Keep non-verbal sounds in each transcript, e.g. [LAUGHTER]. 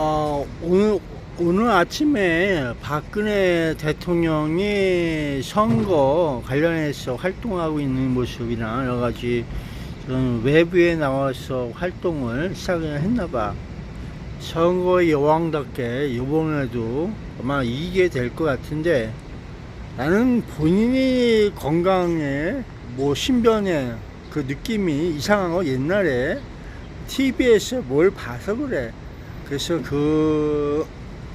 어, 오늘, 오늘 아침에 박근혜 대통령이 선거 관련해서 활동하고 있는 모습이나 여러 가지 좀 외부에 나와서 활동을 시작을 했나봐. 선거의 여왕답게 이번에도 아마 이기게 될 것 같은데 나는 본인이 건강에 뭐 신변에 그 느낌이 이상한 거 옛날에 TV에서 뭘 봐서 그래. 그래서 그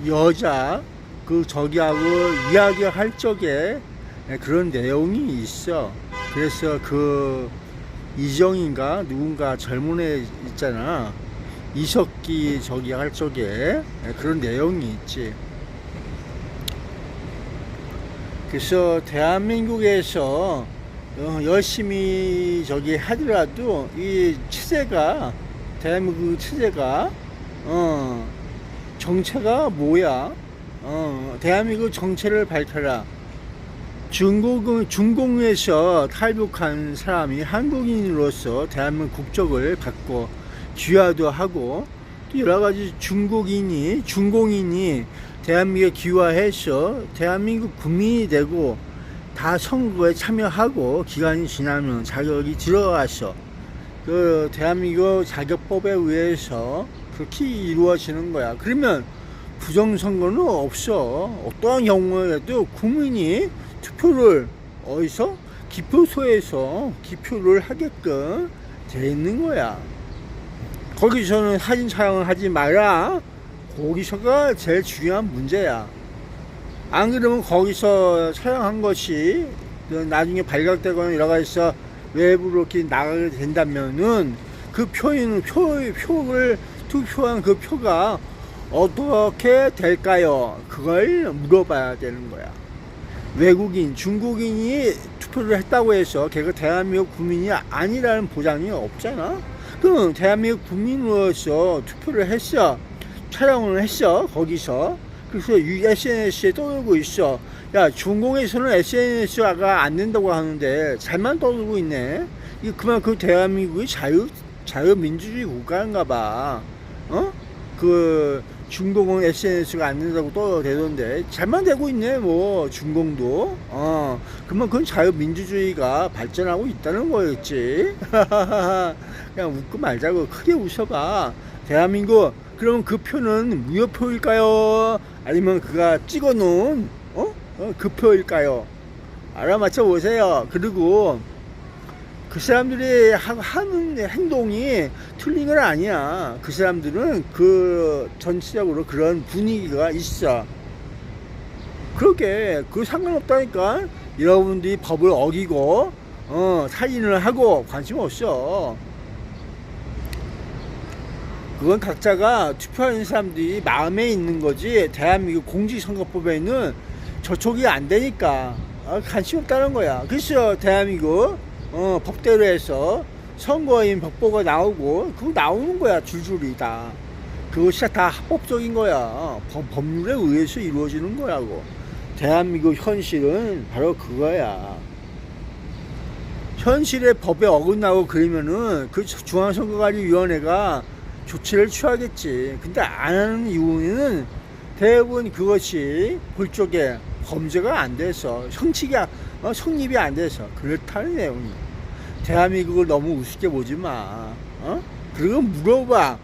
여자 그 저기하고 이야기할 적에 그런 내용이 있어. 그래서 그 이정인가 누군가 젊은 애 있잖아. 이석기 저기 할 적에 그런 내용이 있지. 그래서 대한민국에서 어, 열심히 저기 하더라도 이 체제가 대한민국 체제가 어 정체가 뭐야? 어 대한민국 정체를 밝혀라. 중국 중공에서 탈북한 사람이 한국인으로서 대한민국 국적을 받고 귀화도 하고 또 여러 가지 중국인이 중공인이 대한민국에 귀화해서 대한민국 국민이 되고 다 선거에 참여하고 기간이 지나면 자격이 들어가서 그 대한민국 자격법에 의해서 그렇게 이루어지는 거야. 그러면 부정선거는 없어. 어떠한 경우에도 국민이 투표를 어디서? 기표소에서 기표를 하게끔 돼 있는 거야. 거기서는 사진 촬영을 하지 마라. 거기서가 제일 중요한 문제야. 안 그러면 거기서 촬영한 것이 그 나중에 발각되거나 여러 가지서 외부로 이렇게 나가게 된다면은 그 표인은 표, 표를 투표한 그 표가 어떻게 될까요? 그걸 물어봐야 되는 거야. 외국인, 중국인이 투표를 했다고 해서 걔가 대한민국 국민이 아니라는 보장이 없잖아. 그럼 대한민국 국민으로서 투표를 했어. 촬영을 했어. 거기서. 그래서 SNS에 떠들고 있어. 야, 중공에서는 SNS가 안 된다고 하는데 잘만 떠들고 있네. 이 그만큼 대한민국이 자유 자유민주주의 국가인가 봐. 어? 그 중공은 SNS가 안 된다고 떠들던데 잘만 되고 있네. 뭐 중공도. 어. 그만큼 자유민주주의가 발전하고 있다는 거였지. [LAUGHS] 그냥 웃고 말자고 크게 웃어봐. 대한민국 그럼 그 표는 무효표일까요? 아니면 그가 찍어놓은 어? 어, 그 표일까요? 알아맞혀 보세요. 그리고 그 사람들이 하- 하는 행동이 틀린 건 아니야. 그 사람들은 그 전체적으로 그런 분위기가 있어. 그렇게 그 상관없다니까. 여러분들이 법을 어기고 어, 살인을 하고 관심 없어. 그건 각자가 투표하는 사람들이 마음에 있는 거지 대한민국 공직선거법에는 저촉이 안 되니까 아, 관심 없다는 거야 그래서 대한민국 어, 법대로 해서 선거인 법보가 나오고 그거 나오는 거야 줄줄이 다. 그것이 다 합법적인 거야. 법, 법률에 의해서 이루어지는 거라고. 대한민국 현실은 바로 그거야. 현실의 법에 어긋나고 그러면은 그 중앙선거관리위원회가 조치를 취하겠지. 근데 안 하는 이유는 대부분 그것이 그쪽에 범죄가 안 돼서 성취가 어, 성립이 안 돼서 그렇다는 내용이. 대한민국을 너무 우습게 보지 마. 어? 그리고 물어봐.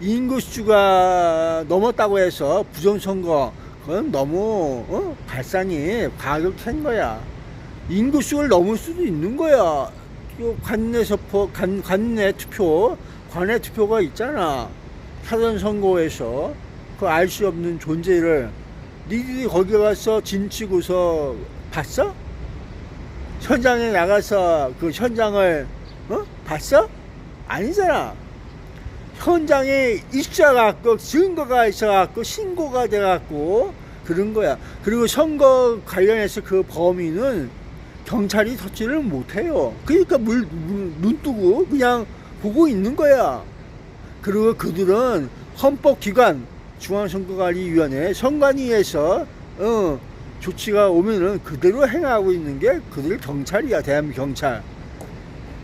인구수가 넘었다고 해서 부정선거 그건 너무 어? 발상이 과격한 거야. 인구수를 넘을 수도 있는 거야. 요 관내 서포 관, 관내 투표 관내 투표가 있잖아. 사전 선거에서 그 알 수 없는 존재를 니들이 거기 가서 진치고서 봤어? 현장에 나가서 그 현장을 어? 봤어? 아니잖아. 현장에 있어갖고 증거가 있어갖고 신고가 돼갖고 그런 거야. 그리고 선거 관련해서 그 범인은 경찰이 터치를 못해요. 그러니까 물, 물, 눈 뜨고 그냥 보고 있는 거야. 그리고 그들은 헌법기관 중앙선거관리위원회 선관위에서 어, 조치가 오면은 그대로 행하고 있는 게 그들 경찰이야 대한민국 경찰.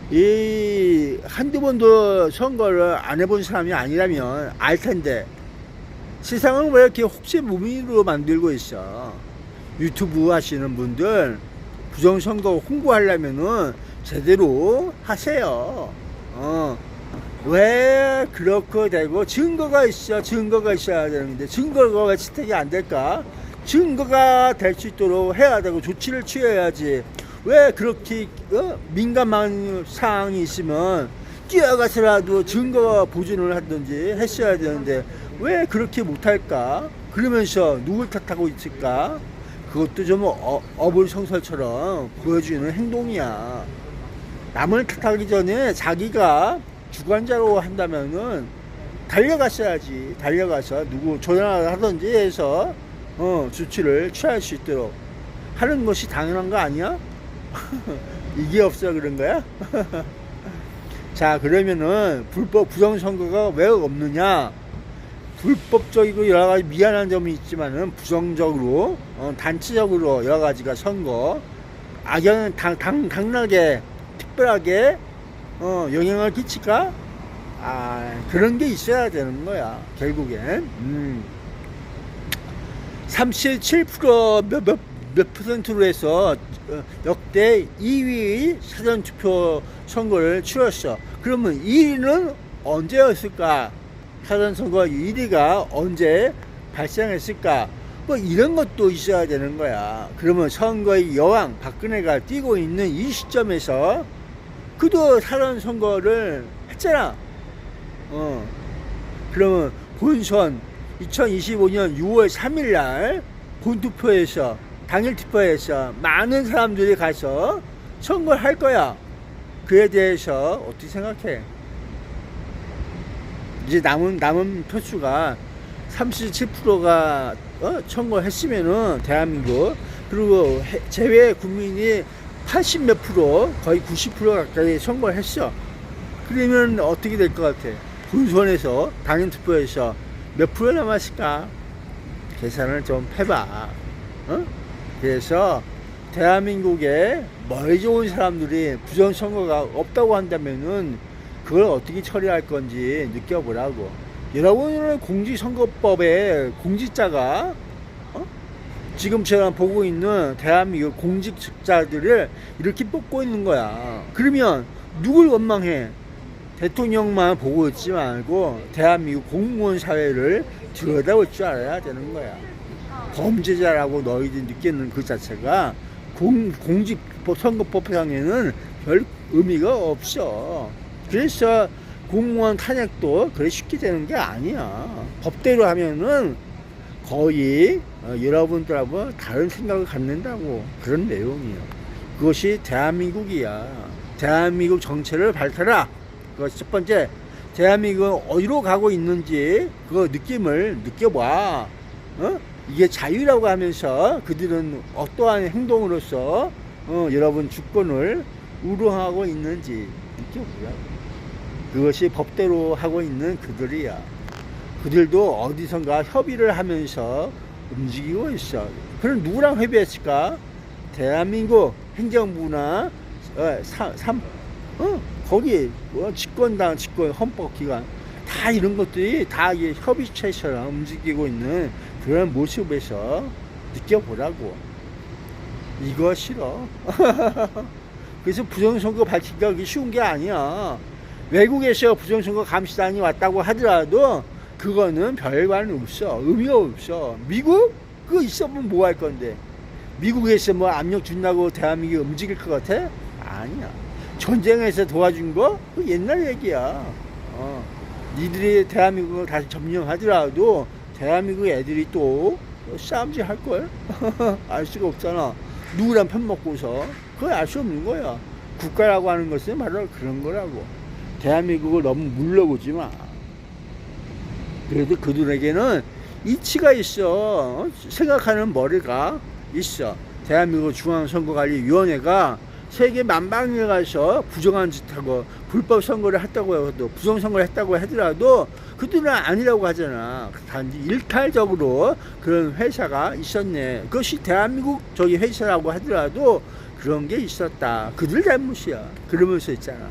이 한두 번도 선거를 안 해본 사람이 아니라면 알 텐데 세상을 왜 이렇게 혹시 무민으로 만들고 있어? 유튜브 하시는 분들 부정선거 홍보하려면은 제대로 하세요. 어. 왜 그렇게 되고 증거가 있어 증거가 있어야 되는데 증거가 왜 채택이 안 될까? 증거가 될 수 있도록 해야 되고 조치를 취해야지. 왜 그렇게 어? 민감한 사항이 있으면 뛰어가서라도 증거 보존을 하든지 했어야 되는데 왜 그렇게 못할까? 그러면서 누굴 탓하고 있을까? 그것도 좀 어, 어불성설처럼 보여주는 행동이야. 남을 탓하기 전에 자기가 주관자로 한다면은 달려갔어야지. 달려가서 누구 전화를 하든지 해서 어, 조치를 취할 수 있도록 하는 것이 당연한 거 아니야? [LAUGHS] 이게 없어 그런 거야? [LAUGHS] 자 그러면은 불법 부정선거가 왜 없느냐? 불법적이고 여러 가지 미안한 점이 있지만은 부정적으로 어, 단체적으로 여러 가지가 선거 악연 당, 당, 당락에 특별하게 어, 영향을 끼칠까? 아, 그런 게 있어야 되는 거야, 결국엔. 음. 37%몇, 몇, 몇 퍼센트로 해서 어, 역대 2위 사전투표 선거를 치렀어. 그러면 1위는 언제였을까? 사전선거 1위가 언제 발생했을까? 뭐 이런 것도 있어야 되는 거야. 그러면 선거의 여왕 박근혜가 뛰고 있는 이 시점에서 그도 사전 선거를 했잖아. 어. 그러면 본선 2025년 6월 3일 날 본투표에서 당일 투표에서 많은 사람들이 가서 선거를 할 거야. 그에 대해서 어떻게 생각해? 이제 남은 남은 표수가 37%가 어, 청구했으면은 대한민국 그리고 해- 제외 국민이 80 몇 프로 거의 90% 가까이 선거를 했어. 그러면 어떻게 될 것 같아? 본선에서 당일 투표에서 몇 프로 남았을까? 계산을 좀 해봐. 어? 그래서 대한민국에 머리 좋은 사람들이 부정선거가 없다고 한다면은 그걸 어떻게 처리할 건지 느껴보라고. 여러분은 공직선거법에 공직자가 어? 지금처럼 보고 있는 대한민국 공직자들을 이렇게 뽑고 있는 거야. 그러면 누굴 원망해? 대통령만 보고 있지 말고 대한민국 공무원 사회를 들여다볼 줄 알아야 되는 거야. 범죄자라고 너희들이 느끼는 그 자체가 공, 공직 선거법상에는 별 의미가 없어. 그래서 공무원 탄핵도 그래 쉽게 되는 게 아니야. 법대로 하면은 거의 어, 여러분들하고 다른 생각을 갖는다고 그런 내용이에요. 그것이 대한민국이야. 대한민국 정체를 밝혀라. 그것이 첫 번째. 대한민국은 어디로 가고 있는지 그 느낌을 느껴봐. 어? 이게 자유라고 하면서 그들은 어떠한 행동으로서 어, 여러분 주권을 우롱하고 있는지 느껴보라고. 그것이 법대로 하고 있는 그들이야. 그들도 어디선가 협의를 하면서 움직이고 있어. 그럼 누구랑 협의했을까? 대한민국 행정부나 어, 사, 삼, 어, 거기 뭐 집권당, 집권 헌법기관 다 이런 것들이 다 이게 협의체처럼 움직이고 있는 그런 모습에서 느껴보라고. 이거 싫어. [LAUGHS] 그래서 부정선거 밝히기가 쉬운 게 아니야. 외국에서 부정선거 감시단이 왔다고 하더라도 그거는 별반 없어. 의미가 없어. 미국? 그거 있으면 뭐 할 건데. 미국에서 뭐 압력 준다고 대한민국이 움직일 것 같아? 아니야. 전쟁에서 도와준 거? 그 옛날 얘기야. 어. 니들이 대한민국을 다시 점령하더라도 대한민국 애들이 또 싸움질 할걸? [LAUGHS] 알 수가 없잖아. 누구랑 편 먹고서. 그걸 알 수 없는 거야. 국가라고 하는 것은 바로 그런 거라고. 대한민국을 너무 물러보지 마. 그래도 그들에게는 이치가 있어. 어? 생각하는 머리가 있어. 대한민국 중앙선거관리위원회가 세계 만방에 가서 부정한 짓하고 불법 선거를 했다고 해도 부정 선거를 했다고 하더라도 그들은 아니라고 하잖아. 단지 일탈적으로 그런 회사가 있었네. 그것이 대한민국 저기 회사라고 하더라도 그런 게 있었다. 그들 잘못이야. 그러면서 있잖아.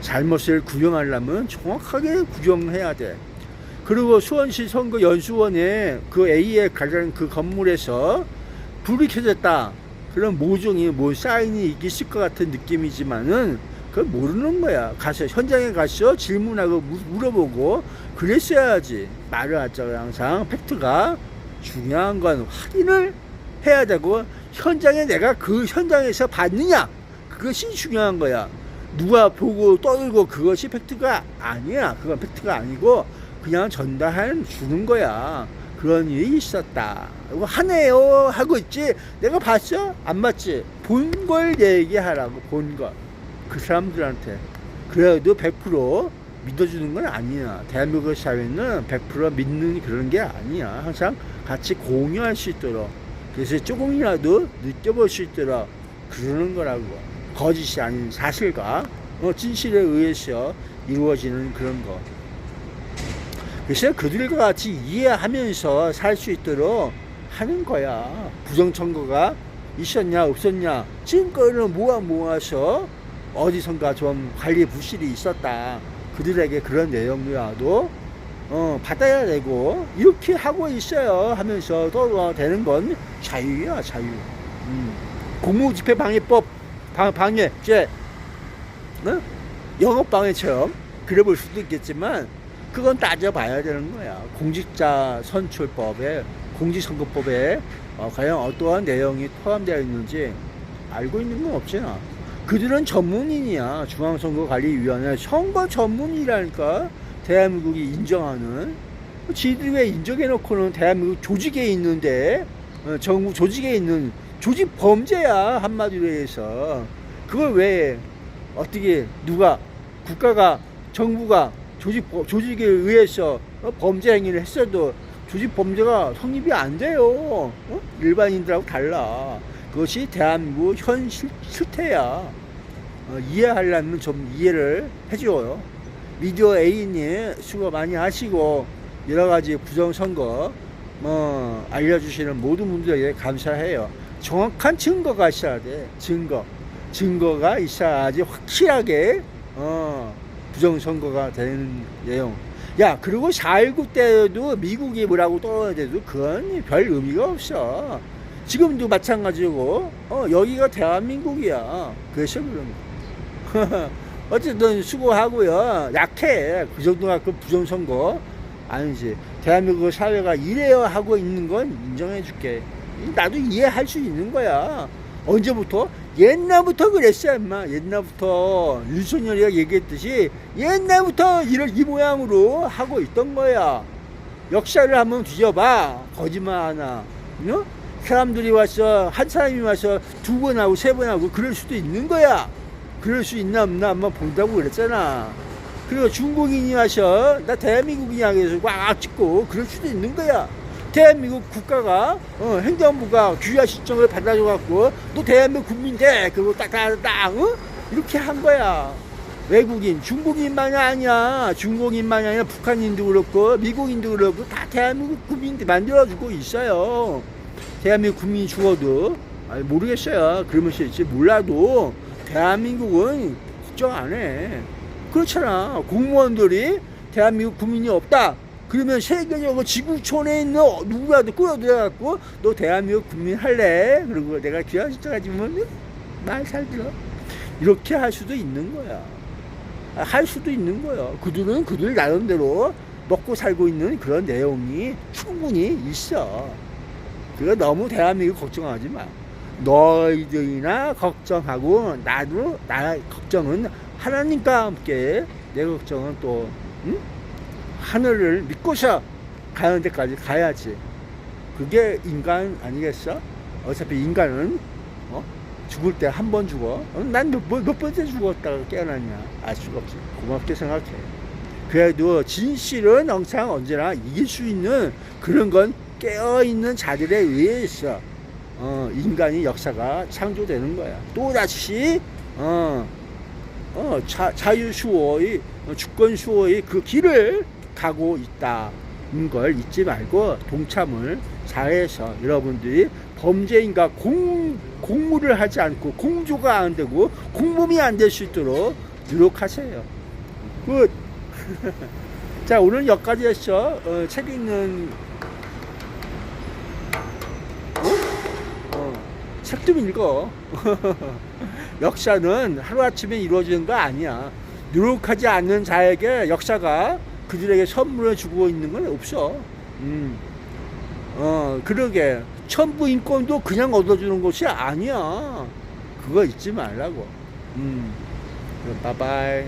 잘못을 구경하려면 정확하게 구경해야 돼. 그리고 수원시 선거 연수원에 그 A에 가장 그 건물에서 불이 켜졌다. 그런 모종이 뭐 사인이 있을 것 같은 느낌이지만은 그걸 모르는 거야. 가서 현장에 가서 질문하고 무- 물어보고 그랬어야지. 말을 하자고 항상 팩트가 중요한 건 확인을 해야 되고 현장에 내가 그 현장에서 봤느냐 그것이 중요한 거야. 누가 보고 떠들고 그것이 팩트가 아니야. 그건 팩트가 아니고 그냥 전달해 주는 거야. 그런 일이 있었다. 이거 하네요 하고 있지. 내가 봤어? 안 봤지? 본 걸 얘기하라고 본 거. 그 사람들한테. 그래도 100% 믿어주는 건 아니야. 대한민국 사회는 100% 믿는 그런 게 아니야. 항상 같이 공유할 수 있도록. 그래서 조금이라도 느껴볼 수 있도록 그러는 거라고. 거짓이 아닌 사실과 어, 진실에 의해서 이루어지는 그런 거. 그래서 그들과 같이 이해하면서 살 수 있도록 하는 거야. 부정선거가 있었냐 없었냐 증거를 모아 모아서 어디선가 좀 관리 부실이 있었다. 그들에게 그런 내용이라도 어, 받아야 되고 이렇게 하고 있어요 하면서 또 되는 건 자유야 자유. 음. 공무집행방해법 방, 방해죄 어? 영업방해처럼 그래 볼 수도 있겠지만 그건 따져봐야 되는 거야. 공직자 선출법에 공직선거법에 어, 과연 어떠한 내용이 포함되어 있는지 알고 있는 건 없잖아. 그들은 전문인이야. 중앙선거관리위원회 선거 전문이라니까 대한민국이 인정하는 지들이 왜 인정해놓고는 대한민국 조직에 있는데 어, 정부 조직에 있는 조직 범죄야 한마디로 해서 그걸 왜 어떻게 누가 국가가 정부가 조직 조직에 의해서 어, 범죄 행위를 했어도 조직 범죄가 성립이 안 돼요. 어? 일반인들하고 달라. 그것이 대한민국 현 실, 실태야. 어, 이해하려면 좀 이해를 해줘요. 미디어 A님 수고 많이 하시고 여러 가지 부정선거 뭐 알려주시는 모든 분들에게 감사해요. 정확한 증거가 있어야 돼. 증거. 증거가 있어야지 확실하게 어, 부정선거가 되는 내용. 야, 그리고 4.19 때도 미국이 뭐라고 떠들어도 그건 별 의미가 없어. 지금도 마찬가지고, 어, 여기가 대한민국이야. 그래서 그런 거. [LAUGHS] 어쨌든 수고하고요. 약해. 그 정도가 그 부정선거. 아니지. 대한민국 사회가 이래야 하고 있는 건 인정해 줄게. 나도 이해할 수 있는 거야. 언제부터? 옛날부터 그랬어, 임마. 옛날부터. 윤석열이가 얘기했듯이 옛날부터 이런 이 모양으로 하고 있던 거야. 역사를 한번 뒤져봐. 거짓말 하나. 어? 사람들이 와서, 한 사람이 와서 두 번 하고 세 번 하고 그럴 수도 있는 거야. 그럴 수 있나 없나 한번 본다고 그랬잖아. 그리고 중국인이 와서 나 대한민국이냐 해서 꽉 찍고 그럴 수도 있는 거야. 대한민국 국가가 어, 행정부가 귀화 신청을 받아줘 갖고 너 대한민국 국민 돼 그리고 딱딱딱 어? 이렇게 한 거야. 외국인 중국인만이 아니야 중국인만이 아니라 북한인도 그렇고 미국인도 그렇고 다 대한민국 국민들 만들어주고 있어요. 대한민국 국민이 죽어도 아니, 모르겠어요. 그러면서 이제 몰라도 대한민국은 걱정 안 해. 그렇잖아. 공무원들이 대한민국 국민이 없다. 그러면 세계적으로 지구촌에 있는 누구라도 끌어들여갖고 너 대한민국 국민 할래? 그리고 내가 귀한 신청하지면 말잘 들어. 이렇게 할 수도 있는 거야. 아, 할 수도 있는 거야. 그들은 그들 나름대로 먹고 살고 있는 그런 내용이 충분히 있어. 그거 너무 대한민국 걱정하지 마. 너희들이나 걱정하고 나도 나 걱정은 하나님과 함께 내 걱정은 또 응? 하늘을 믿고서 가는 데까지 가야지. 그게 인간 아니겠어? 어차피 인간은 어? 죽을 때 한 번 죽어. 어? 난몇 몇 번째 죽었다가 깨어났냐? 알 수가 없지. 고맙게 생각해. 그래도 진실은 항상 언제나 이길 수 있는 그런 건 깨어있는 자들에 의해서 어, 인간이 역사가 창조되는 거야. 또다시 어, 어, 자, 자유수호의 어, 주권수호의 그 길을 가고 있다는 걸 잊지 말고 동참을 잘해서 여러분들이 범죄인과 공, 공무를 하지 않고 공조가 안 되고 공범이 안 될 수 있도록 노력하세요. 끝. [LAUGHS] 자 오늘 여기까지 했어. 어, 책 읽는 어, 책좀 읽어. [LAUGHS] 역사는 하루아침에 이루어지는 거 아니야. 노력하지 않는 자에게 역사가 그들에게 선물을 주고 있는 건 없어. 음. 어, 그러게. 천부 인권도 그냥 얻어주는 것이 아니야. 그거 잊지 말라고. 음. 바이바이.